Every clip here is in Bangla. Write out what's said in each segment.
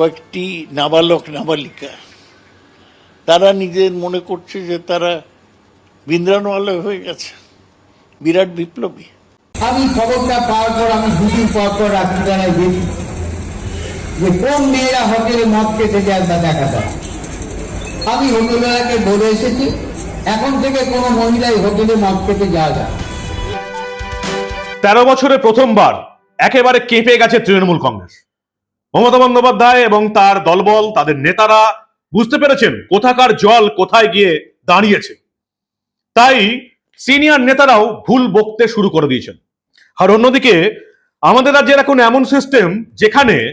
কয়েকটি নাবালক নাবালিকা। তারা নিজের মনে করছে যে তারা বিন্দ্রানোয়ালয় হয়ে গেছে বিরাট বিপ্লবী। আমি খবরটা পাওয়ার পর আমি দুদিন পর পর রাত্রিবেলায় দেখি যে কোন মেয়েরা হোটেলে মদ খেতে যায় তা দেখা যায়। আমি হোটেলওয়ালাকে বলে এসেছি এখন থেকে কোনো মহিলাই হোটেলে মদ খেতে যাওয়া যায় তেরো বছরে প্রথমবার একেবারে কেঁপে গেছে তৃণমূল কংগ্রেস। মমতা বন্দ্যোপাধ্যায় এবং তার দলবল, তাদের নেতারা বুঝতে পেরেছেন কোথাকার জল কোথায় গিয়ে দাঁড়িয়েছে। তাই সিনিয়র নেতারাও ভুল বকতে শুরু করে দিয়েছেন। আর অন্যদিকে আমাদের রাজ্যের এখন এমন সিস্টেম যেখানে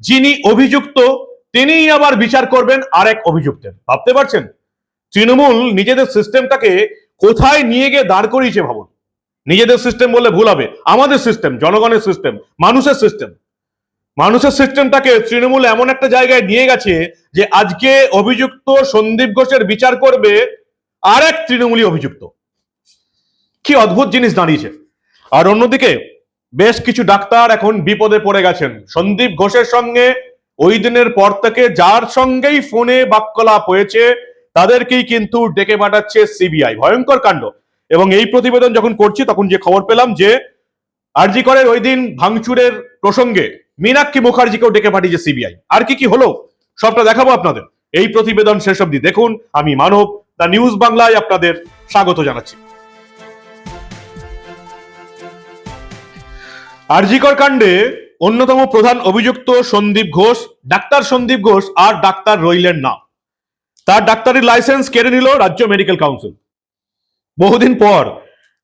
যিনি অভিযুক্ত, তিনিই আবার বিচার করবেন আরেক অভিযুক্তের। ভাবতে পারছেন? তৃণমূল নিজেদের সিস্টেমটাকে কোথায় নিয়ে গিয়ে দাঁড় করিয়েছে ভাবুন। নিজেদের সিস্টেম বললে ভুল হবে। আমাদের সিস্টেম জনগণের সিস্টেম মানুষের সিস্টেম মানুষের সিস্টেমটাকে তৃণমূল এমন একটা জায়গায় নিয়ে গেছে যে আজকে অভিযুক্ত সন্দীপ ঘোষের বিচার করবে আর এক তৃণমূলী অভিযুক্ত। কি অদ্ভুত জিনিস দাঁড়িয়েছে। আর অন্যদিকে বেশ কিছু ডাক্তার এখন বিপদে পড়ে গেছেন। সন্দীপ ঘোষের সঙ্গে ওই দিনের পর থেকে যার সঙ্গেই ফোনে বাক্যলাপ হয়েছে, তাদেরকেই কিন্তু ডেকে পাঠাচ্ছে সিবিআই। ভয়ঙ্কর কাণ্ড। এবং এই প্রতিবেদন যখন করছি, তখন যে খবর পেলাম যে আরজি করের ওই দিন ভাঙচুরের প্রসঙ্গে মীনাক্ষী মুখার্জিকেও ডেকে পাঠিয়েছে সিবিআই আর কি কি হলো, সবটা দেখাবো আপনাদের। এই প্রতিবেদন শেষ অব্দি দেখুন। আমি মানব, দ্য নিউজ বাংলায় আপনাদের স্বাগত জানাচ্ছি। আরজিকর কাণ্ডে অন্যতম প্রধান অভিযুক্ত সন্দীপ ঘোষ, ডাক্তার সন্দীপ ঘোষ আর ডাক্তার রইলেন না। তার ডাক্তারি লাইসেন্স কেড়ে নিল রাজ্য মেডিকেল কাউন্সিল। বহুদিন পর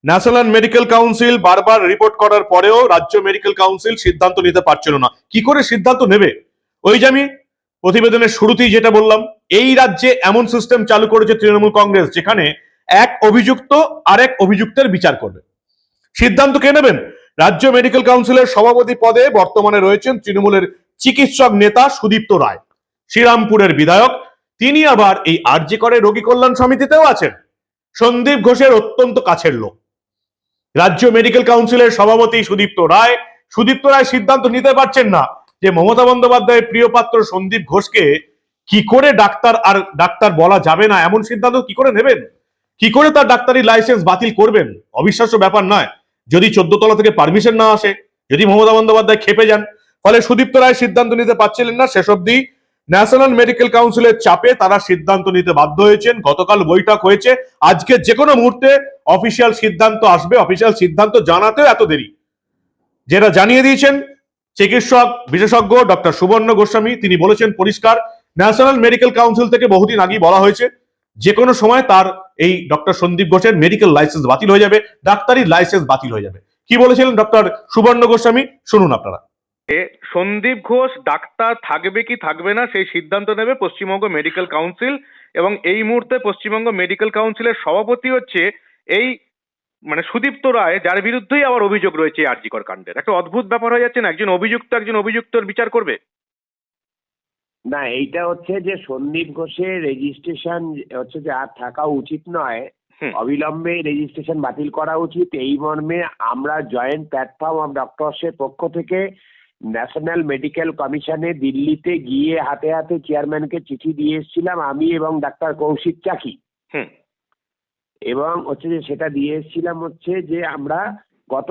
ন্যাশনাল মেডিকেল কাউন্সিল বারবার রিপোর্ট করার পরেও রাজ্য মেডিকেল কাউন্সিল সিদ্ধান্ত নিতে পারছিল না। কি করে সিদ্ধান্ত নেবে? ওই যে আমি প্রতিবেদনের শুরুতেই যেটা বললাম, এই রাজ্যে এমন সিস্টেম চালু করেছে তৃণমূল কংগ্রেস, যেখানে এক অভিযুক্ত আরেক অভিযুক্তের বিচার করবে। সিদ্ধান্ত কে নেবেন? রাজ্য মেডিকেল কাউন্সিলের সভাপতি পদে বর্তমানে রয়েছেন তৃণমূলের চিকিৎসক নেতা সুদীপ্ত রায়। শ্রীরামপুরের বিধায়ক, তিনি আবার এই আরজি করে রোগী কল্যাণ সমিতিতেও আছেন। সন্দীপ ঘোষের অত্যন্ত কাছের লোক। রাজ্য মেডিকেল কাউন্সিলের সভাপতি সুদীপ্ত রায়। সুদীপ্ত রায় সিদ্ধান্ত নিতে পারছেন না যে মমতা বন্দ্যোপাধ্যায়ের প্রিয় পাত্র সন্দীপ ঘোষকে কি করে ডাক্তার আর ডাক্তার বলা যাবে না? এমন সিদ্ধান্ত কি করে নেবেন? কি করে তার ডাক্তারি লাইসেন্স বাতিল করবেন? অবিশ্বাস্য ব্যাপার নয়। যদি চোদ্দ তলা থেকে পারমিশন না আসে, যদি মমতা বন্দ্যোপাধ্যায় খেপে যান, ফলে সুদীপ্ত রায় সিদ্ধান্ত নিতে পারছিলেন না। শেষ অব্দি ন্যাশনাল মেডিকেল কাউন্সিলের চাপে তারা সিদ্ধান্ত নিতে বাধ্য হয়েছেন। গতকাল বৈঠক হয়েছে। আজকে যে কোনো মুহূর্তে অফিসিয়াল সিদ্ধান্ত আসবে। অফিসিয়াল সিদ্ধান্ত জানাতেও এত দেরি। যেটা জানিয়ে দিয়েছেন চিকিৎসক, বিশেষজ্ঞ ডক্টর সুবর্ণ গোস্বামী। তিনি বলেছেন, পরিষ্কার, ন্যাশনাল মেডিকেল কাউন্সিল থেকে বহুদিন আগেই বলা হয়েছে, যে কোনো সময় তার এই ডক্টর সন্দীপ ঘোষের মেডিকেল লাইসেন্স বাতিল হয়ে যাবে। ডাক্তারি লাইসেন্স বাতিল হয়ে যাবে। কি বলেছিলেন ডক্টর সুবর্ণ গোস্বামী? শুনুন আপনারা। এ সন্দীপ ঘোষ ডাক্তার থাকবে কি থাকবে না সেই সিদ্ধান্ত নেবে পশ্চিমবঙ্গ মেডিকেল কাউন্সিল এবং এই মুহূর্তে পশ্চিমবঙ্গ মেডিকেল কাউন্সিলের সভাপতি হচ্ছে এই মানে সুদীপ্ত রায় যার বিরুদ্ধেই আবার অভিযোগ রয়েছে এই আরজিকর কাণ্ডের। একটা অদ্ভুত ব্যাপার হয়ে যাচ্ছে না? একজন অভিযুক্ত একজন অভিযুক্তর বিচার করবে? না এইটা হচ্ছে যে সন্দীপ ঘোষের রেজিস্ট্রেশন হচ্ছে যে আর থাকা উচিত নয়। অবিলম্বে রেজিস্ট্রেশন বাতিল করা উচিত। এই মর্মে আমরা জয়েন্ট প্ল্যাটফর্ম অফ ডক্টরসের পক্ষ থেকে ন্যাশনাল মেডিকেল কমিশনে দিল্লিতে গিয়ে হাতে হাতে চেয়ারম্যানকে চিঠি দিয়ে এসেছিলাম আমি এবং ডাক্তার কৌশিক চাকি। এবং হচ্ছে যে সেটা দিয়ে এসেছিলাম হচ্ছে যে আমরা গত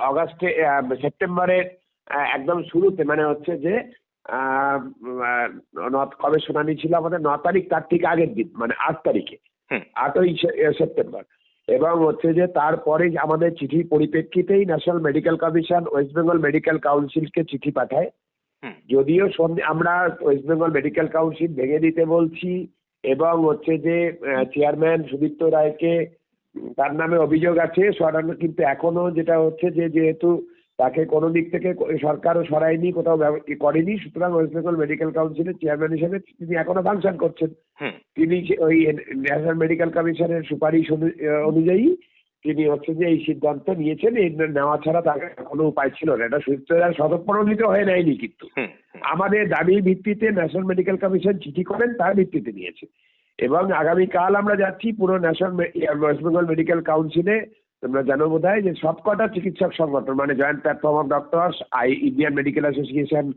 অগাস্টে আহ, সেপ্টেম্বরের একদম শুরুতে মানে হচ্ছে যে কবে শুনানি ছিল আমাদের ন তারিখ তার ঠিক আগের দিন মানে আট তারিখে। আটই সেপ্টেম্বর। এবং হচ্ছে যে তারপরে আমাদের চিঠির পরিপ্রেক্ষিতেই national medical commission West Bengal medical কাউন্সিলকে চিঠি পাঠায়। যদিও আমরা ওয়েস্ট বেঙ্গল মেডিকেল কাউন্সিল ভেঙে দিতে বলছি এবং হচ্ছে যে চেয়ারম্যান সুদীপ্ত রায়কে তার নামে অভিযোগ আছে সরানো কিন্তু এখনও যেটা হচ্ছে যে যেহেতু তাকে কোনো দিক থেকে সরকারও সরায়নি কোথাও করেনি। সুতরাং ওয়েস্ট বেঙ্গল মেডিকেল কাউন্সিলের চেয়ারম্যান হিসেবে তিনি এখনও ফাংশন করছেন। তিনি ওই ন্যাশনাল মেডিকেল কমিশনের সুপারিশ অনু- অনুযায়ী তিনি হচ্ছে যে এই সিদ্ধান্ত নিয়েছেন। এই নেওয়া ছাড়া তার কোনো উপায় ছিল না। এটা সুস্থতার স্বতঃপ্রণোদিত হয়ে নেয়নি কিন্তু। আমাদের দাবির ভিত্তিতে ন্যাশনাল মেডিকেল কমিশন চিঠি করেন তার ভিত্তিতে নিয়েছে। এবং আগামীকাল আমরা যাচ্ছি পুরো ন্যাশনাল ওয়েস্ট বেঙ্গল মেডিকেল কাউন্সিলে তোমরা জানো বোধ হয় যে সবকটা চিকিৎসক সংগঠন মানে joint platform of doctors I Indian medical association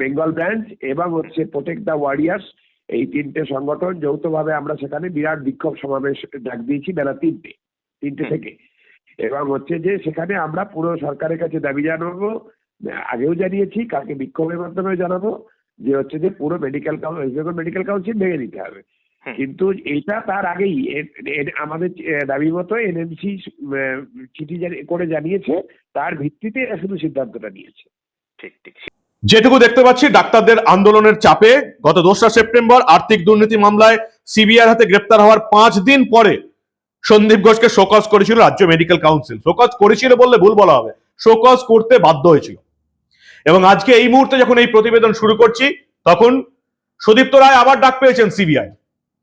Bengal branch এবং হচ্ছে প্রোটেক্ট দ্য ওয়ারিয়ার্স এই তিনটে সংগঠন যৌথভাবে আমরা সেখানে বিরাট বিক্ষোভ সমাবেশ ডাক দিয়েছি বেলা তিনটে তিনটে থেকে এবং হচ্ছে যে সেখানে আমরা পুরো সরকারের কাছে দাবি জানাব আগেও জানিয়েছি কালকে বিক্ষোভের মাধ্যমে জানাব যে হচ্ছে যে পুরো মেডিকেল বেঙ্গল মেডিকেল কাউন্সিল ভেঙে দিতে হবে। কিন্তু এটা তার আগেই। আমাদের দাবি মতো এনএমসি চিঠি করে জানিয়েছে তার ভিত্তিতে এরা শুধু সিদ্ধান্তটা নিয়েছে। ঠিক ঠিক। যেটুকু দেখতে পাচ্ছি ডাক্তারদের আন্দোলনের চাপে গত দোসরা সেপ্টেম্বর আর্থিক দুর্নীতি মামলায় সিবিআই হাতে গ্রেপ্তার হওয়ার পাঁচ দিন পরে সন্দীপ ঘোষকে শোকজ করেছিল রাজ্য মেডিকেল কাউন্সিল। শোকজ করেছিল বললে ভুল বলা হবে। শোকজ করতে বাধ্য হয়েছিল। এবং আজকে এই মুহূর্তে যখন এই প্রতিবেদন শুরু করছি তখন সুদীপ্ত রায় আবার ডাক পেয়েছেন সিবিআই।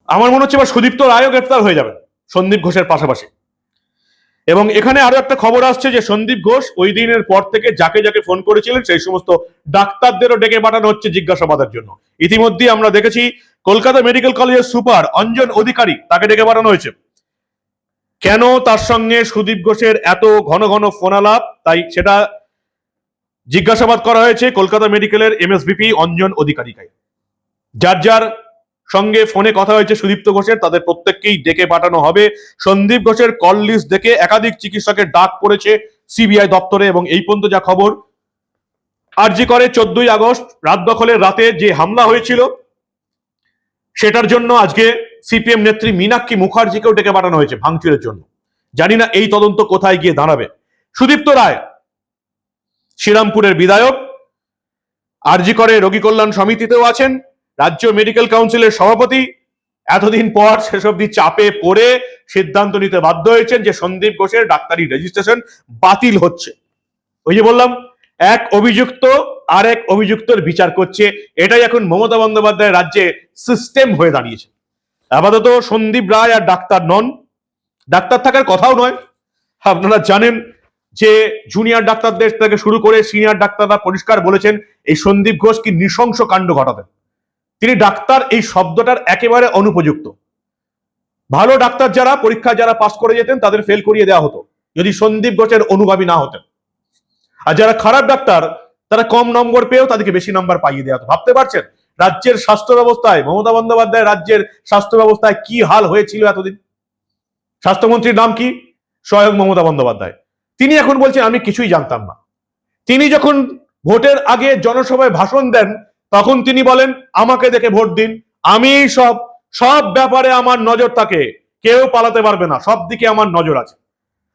আমার মনে হচ্ছে এবার সুদীপ্ত রায়ও গ্রেপ্তার হয়ে যাবেন সন্দীপ ঘোষের পাশাপাশি। এবং এখানে আরও একটা খবর আসছে যে সন্দীপ ঘোষ ওই দিনের পর থেকে যাকে যাকে ফোন করেছিলেন, সেই সমস্ত ডাক্তারদেরও ডেকে পাঠানো হচ্ছে জিজ্ঞাসাবাদের জন্য। ইতিমধ্যে আমরা দেখেছি কলকাতা মেডিকেল কলেজের সুপার অঞ্জন অধিকারী তাকে ডেকে পাঠানো হয়েছে। কেন তার সঙ্গে সুদীপ ঘোষের এত ঘন ঘন ফোন আলাপ তাই সেটা জিজ্ঞাসাবাদ করা হয়েছে কলকাতা মেডিকেলের এমএসবিপি অঞ্জন অধিকারীকে। যার যার সঙ্গে ফোনে কথা হয়েছে সুদীপ্ত ঘোষের, তাদের প্রত্যেককেই ডেকে পাঠানো হবে। সন্দীপ ঘোষের কল লিস্ট দেখে একাধিক চিকিৎসকের ডাক পড়েছে সিবিআই দপ্তরে এবং এই পর্যন্ত যা খবর, আরজি করে চোদ্দই আগস্ট, রাত দখলের রাতে যে হামলা হয়েছিল, সেটার জন্য আজকে সিপিএম নেত্রী মীনাক্ষী মুখার্জিকেও ডেকে পাঠানো হয়েছে ভাঙচুরের জন্য। জানি না এই তদন্ত কোথায় গিয়ে দাঁড়াবে। সুদীপ্ত রায়, শ্রীরামপুরের বিধায়ক, আরজি করে রোগী কল্যাণ সমিতিতেও আছেন। রাজ্য মেডিকেল কাউন্সিলের সভাপতি এতদিন পর অব্দি চাপে পড়ে সিদ্ধান্ত নিতে বাধ্য হয়েছেন যে সন্দীপ ঘোষের ডাক্তারি রেজিস্ট্রেশন বাতিল হচ্ছে। ওই যে বললাম, এক অভিযুক্ত আর এক অভিযুক্তর বিচার করছে। এটাই এখন মমতা বন্দ্যোপাধ্যায় রাজ্যে সিস্টেম হয়ে দাঁড়িয়েছে। আপাতত সন্দীপ রায় আর ডাক্তার নন। ডাক্তার থাকার কথাও নয়। আপনারা জানেন যে জুনিয়র ডাক্তারদের থেকে শুরু করে সিনিয়র ডাক্তাররা পরিষ্কার বলেছেন, এই সন্দীপ ঘোষ কি নৃশংস কাণ্ড ঘটাতেন। তিনি ডাক্তার, এই শব্দটার একেবারে অনুপযুক্ত। ভালো ডাক্তার যারা পরীক্ষা যারা পাস করে যেতেন, তাদের ফেল করিয়ে দেওয়া হতো, যদি সন্দীপ ঘোষের অনুগামী না হতেন। আর যারা খারাপ ডাক্তার, তারা কম নম্বর পেয়েও তাদেরকে বেশি নম্বর পাইয়ে দেওয়া হতো। ভাবতে পারছেন? রাজ্যের স্বাস্থ্য ব্যবস্থায়, মমতা বন্দ্যোপাধ্যায় রাজ্যের স্বাস্থ্য ব্যবস্থায় কি হাল হয়েছিল এতদিন? স্বাস্থ্যমন্ত্রীর নাম কি? স্বয়ং মমতা বন্দ্যোপাধ্যায়। তিনি এখন বলছেন, আমি কিছুই জানতাম না। তিনি যখন ভোটের আগে জনসভায় ভাষণ দেন তখন তিনি বলেন, আমাকে দেখে ভোট দিন। আমি সব সব ব্যাপারে আমার নজর থাকে কেউ পালাতে পারবে না। সব দিকে আমার নজর আছে।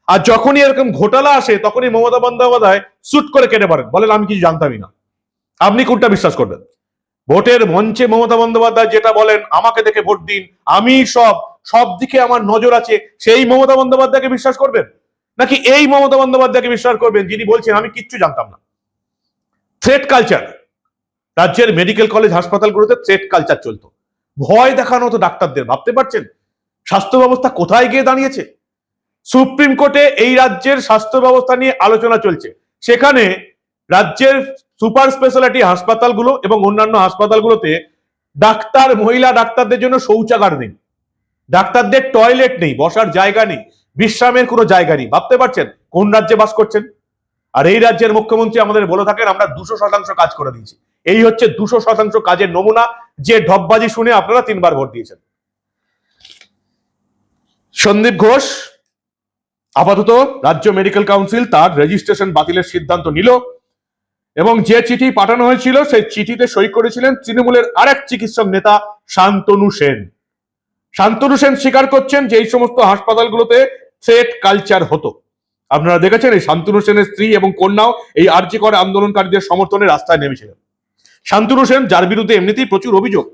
আর যখনই এরকম ঘোটালা আসে, তখনই মমতা বন্দ্যোপাধ্যায় সুট করে কেটে পারেন বলেন, আমি কিছু জানতামই না। আপনি কোনটা বিশ্বাস করবেন? ভোটের মঞ্চে মমতা বন্দ্যোপাধ্যায় যেটা বলেন, আমাকে দেখে ভোট দিন। আমি সব সব দিকে আমার নজর আছে। সেই মমতা বন্দ্যোপাধ্যায়কে বিশ্বাস করবেন? নাকি এই মমতা বন্দ্যোপাধ্যায়কে বিশ্বাস করবেন, যিনি বলছেন, আমি কিচ্ছু জানতাম না। থ্রেট কালচার রাজ্যের মেডিকেল কলেজ, হাসপাতালগুলোতে থ্রেট কালচার চলতো। ভয় দেখানো হতো ডাক্তারদের, ভাবতে পারছেন? স্বাস্থ্য ব্যবস্থা কোথায় গিয়ে দাঁড়িয়েছে? সুপ্রিম কোর্টে এই রাজ্যের স্বাস্থ্য ব্যবস্থা নিয়ে আলোচনা চলছে। সেখানে রাজ্যের সুপার স্পেশালিটি হাসপাতালগুলো এবং অন্যান্য হাসপাতালগুলোতে ডাক্তার, মহিলা ডাক্তারদের জন্য শৌচাগার নেই। ডাক্তারদের টয়লেট নেই, বসার জায়গা নেই, বিশ্রামের কোনো জায়গা নেই। ভাবতে পারছেন? কোন রাজ্যে বাস করছেন? আর এই রাজ্যের মুখ্যমন্ত্রী আমাদের বলে থাকেন, আমরা দুশো শতাংশ কাজ করে দিয়েছি। এই হচ্ছে দুশো শতাংশ কাজের নমুনা, যে ঢপবাজি শুনে আপনারা তিনবার ভোট দিয়েছেন। সন্দীপ ঘোষ, আপাতত রাজ্য মেডিকেল কাউন্সিল তার রেজিস্ট্রেশন বাতিলের সিদ্ধান্ত নিল, এবং যে চিঠি পাঠানো হয়েছিল, সেই চিঠিতে সই করেছিলেন তৃণমূলের আরেক চিকিৎসক নেতা শান্তনু সেন। শান্তনু সেন স্বীকার করছেন যে এই সমস্ত হাসপাতালগুলোতে থ্রেট কালচার হতো। আপনারা দেখেছেন এই শান্তনু সেনের স্ত্রী এবং কন্যাও এই আর্জি করে আন্দোলনকারীদের সমর্থনে রাস্তায় নেমেছিলেন। শান্তনু সেন, যার বিরুদ্ধে এমনিতেই প্রচুর অভিযোগ,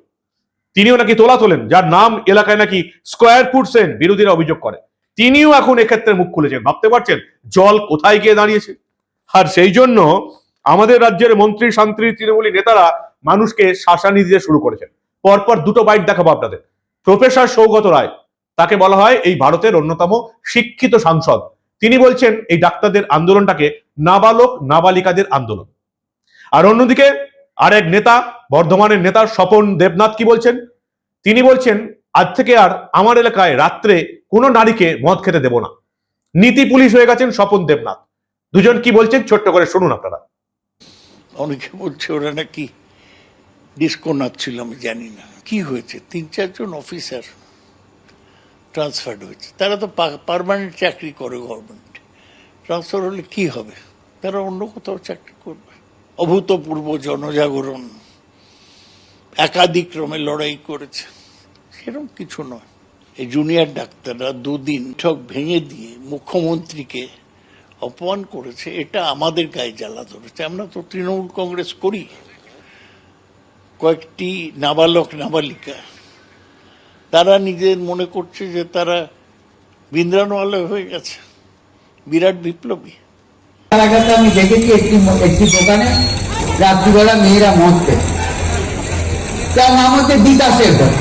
তিনিও নাকি তোলা তোলেন, যার নাম এলাকায় নাকি স্কোয়ার ফুট সেন বিরোধীরা অভিযোগ করে। তিনিও এখন এক্ষেত্রে মুখ খুলেছেন, ভাবতে পারছেন জল কোথায় গিয়ে দাঁড়িয়েছে? আর সেই জন্য আমাদের রাজ্যের মন্ত্রী শান্ত্রী তৃণমূলী নেতারা মানুষকে শাসানি দিতে শুরু করেছেন। পরপর দুটো বাইট দেখাবো আপনাদের। প্রফেসর সৌগত রায়, তাকে বলা হয় এই ভারতের অন্যতম শিক্ষিত সাংসদ। তিনি বলছেন এই ডাক্তারদের আন্দোলনটাকে নাবালক, নাবালিকাদের আন্দোলন। আর অন্যদিকে আরেক নেতা, বর্ধমানের নেতা স্বপন দেবনাথ কি বলছেন? তিনি বলছেন, আজ থেকে আর আমার এলাকায় রাত্রে কোনো নারীকে মদ খেতে দেব না। নীতি পুলিশ হয়ে গেছেন স্বপন দেবনাথ। দুজন কি বলছেন ছোট্ট করে শুনুন আপনারা। অনেকে বলছে ওরা নাকি ডিস্কো নাচ্ছিল আমি জানি না। কি হয়েছে? তিন চারজন অফিসার ট্রান্সফার্ড হয়েছে। তারা তো পারমানেন্ট চাকরি করে গভর্নমেন্ট ট্রান্সফার হলে কি হবে? তারা অন্য কোথাও চাকরি করবে। অভূতপূর্ব জনজাগরণ একাধিক ক্রমে লড়াই করেছে। সেরকম কিছু নয়। এই জুনিয়র ডাক্তাররা দুদিন ঠক ভেঙে দিয়ে মুখ্যমন্ত্রীকে অপমান করেছে। এটা আমাদের গায়ে জ্বালা ধরেছে। আমরা তো তৃণমূল কংগ্রেস করি। কয়েকটি নাবালক নাবালিকা তারা নিজের মনে করছে যে তারা বিন্দ্রানোয়ালা হয়ে গেছে, বিরাট বিপ্লবী। এলাকাতে আমি দেখেছি একটি একটি দোকানে রাত্রিবেলা মেয়েরা মদ পেত তার নাম হচ্ছে বিকাশের ঘর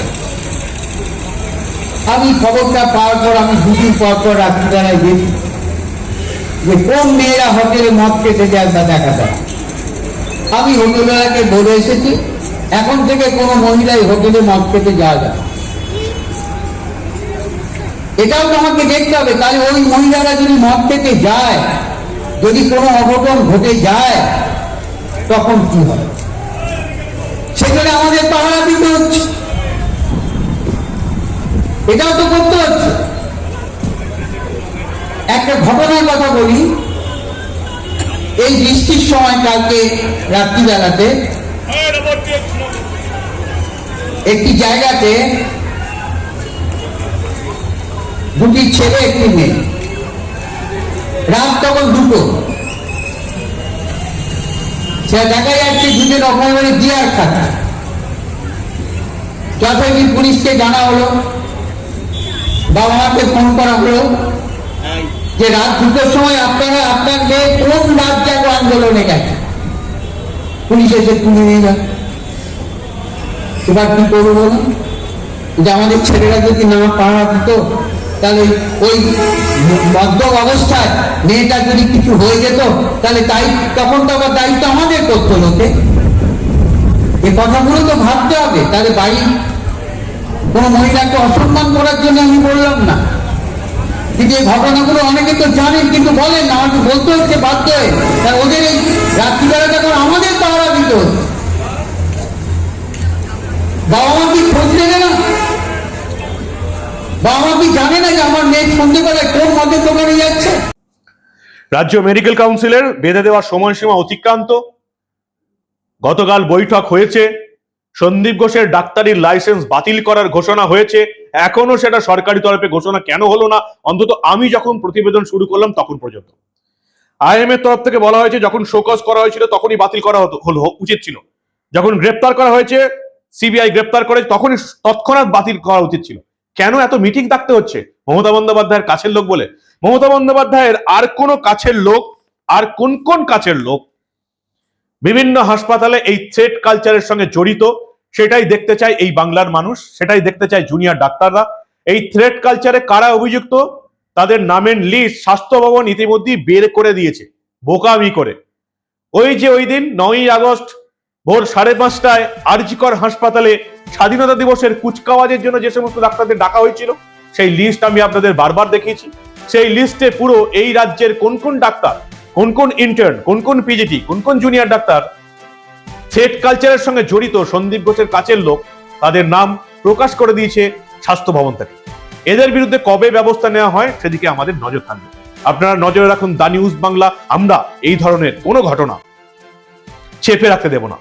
আমি খবরটা পাওয়ার পর, আমি দুদিন পর পর রাত্রিবেলায় দেখি যে কোন মেয়েরা হোটেলে মদ পেতে যায় তা দেখা যায়। আমি হোটেলওয়ালাকে বলে এসেছি, এখন থেকে কোনো মহিলাই হোটেলে মদ পেতে যাওয়া যায়। এটাও তো আমাকে দেখতে হবে। তাহলে ওই মহিলারা যদি মদ পেতে যায় যদি কোনো অঘটন ঘটে যায় তখন কি হবে? সেখানে আমাদের পাহারা দিতে হচ্ছে। এটাও তো করতে হচ্ছে। একটা ঘটনার কথা বলি। এই বৃষ্টির সময় কালকে রাত্রিবেলাতে একটি জায়গাতে দুটি ছেলে, একটি মেয়ে। রাত তখন দুটো। সে দেখা যাচ্ছে দুজন অপরাধী বিয়ার খাচ্ছে যথারীতি পুলিশকে জানা হলো। বাবা মাকে ফোন করা হলো যে রাত দুটোর সময় আপনারা আপনার মেয়ে কোন রাত জাগো আন্দোলনে গেছে? পুলিশ এসে তুলে নিয়ে গেল এবার কি করব যে আমাদের ছেলেরা যদি না পাড়া দিত তাহলে ওই মদ্য অবস্থায় মেয়েটা যদি কিছু হয়ে যেত, তাহলে তাই তখন তো আবার দায়িত্ব আমাদের করতো লোকে। এই কথাগুলো তো ভাবতে হবে। তাহলে বাড়ি কোনো মহিলাকে অসম্মান করার জন্য আমি বললাম না। কিন্তু এই ঘটনাগুলো অনেকে তো জানেন, কিন্তু বলেন না, আমাকে বলতে হচ্ছে, বাধ্য হয়ে। তা ওদের এই রাত্রিবেলা তখন আমাদের পাহারা দিত। বাবা মা কি খোঁজ নেবে না বাবা কি জানে না যে আমার মেয়ে সন্ধ্যেবেলায় কোন মদের দোকানে যাচ্ছে? রাজ্য মেডিকেল কাউন্সিলের বেঁধে দেওয়ার সময়সীমা অতিক্রান্ত। গতকাল বৈঠক হয়েছে। সন্দীপ ঘোষের ডাক্তারির লাইসেন্স বাতিল করার ঘোষণা হয়েছে। এখনও সেটা সরকারি তরফে ঘোষণা কেন হলো না? অন্তত আমি যখন প্রতিবেদন শুরু করলাম তখন পর্যন্ত। আইএম এর তরফ থেকে বলা হয়েছে, যখন শোকজ করা হয়েছিল তখনই বাতিল করা হলো, উচিত ছিল। যখন গ্রেপ্তার করা হয়েছে, সিবিআই গ্রেপ্তার করে তখনই তৎক্ষণাৎ বাতিল করা উচিত ছিল। কেন এত মিটিং থাকতে হচ্ছে? মমতা বন্দ্যোপাধ্যায়ের কাছের লোক বলে। মমতা বন্দ্যোপাধ্যায়ের আর কোন কাছের লোক, আর কোন কোন কাছের লোক? বিভিন্ন হাসপাতালে এই থ্রেড কালচারের সঙ্গে জড়িত, সেটাই দেখতে চায় এই বাংলার মানুষ, সেটাই দেখতে চায় জুনিয়র ডাক্তাররা। এই থ্রেড কালচারে কারা অভিযুক্ত? তাদের নামের লিস্ট স্বাস্থ্য ভবন ইতিমধ্যেই বের করে দিয়েছে, বোকামি করে। ওই যে ওই দিন নয়ই আগস্ট ভোর সাড়ে পাঁচটায় আরজিকর হাসপাতালে স্বাধীনতা দিবসের কুচকাওয়াজের জন্য যে সমস্ত ডাক্তারদের ডাকা হয়েছিল, সেই লিস্ট আমি আপনাদের বারবার দেখিয়েছি। সেই লিস্টে পুরো এই রাজ্যের কোন কোন ডাক্তার, কোন কোন ইন্টার্ন কোন কোন পিজিটি কোন কোন জুনিয়র ডাক্তার থ্রেড কালচারের সঙ্গে জড়িত সন্দীপ ঘোষের কাছের লোক, তাদের নাম প্রকাশ করে দিয়েছে স্বাস্থ্য ভবন থেকে। এদের বিরুদ্ধে কবে ব্যবস্থা নেওয়া হয়, সেদিকে আমাদের নজর থাকবে। আপনারা নজরে রাখুন দা নিউজ বাংলা, আমরা এই ধরনের কোনো ঘটনা চেপে রাখতে দেব না।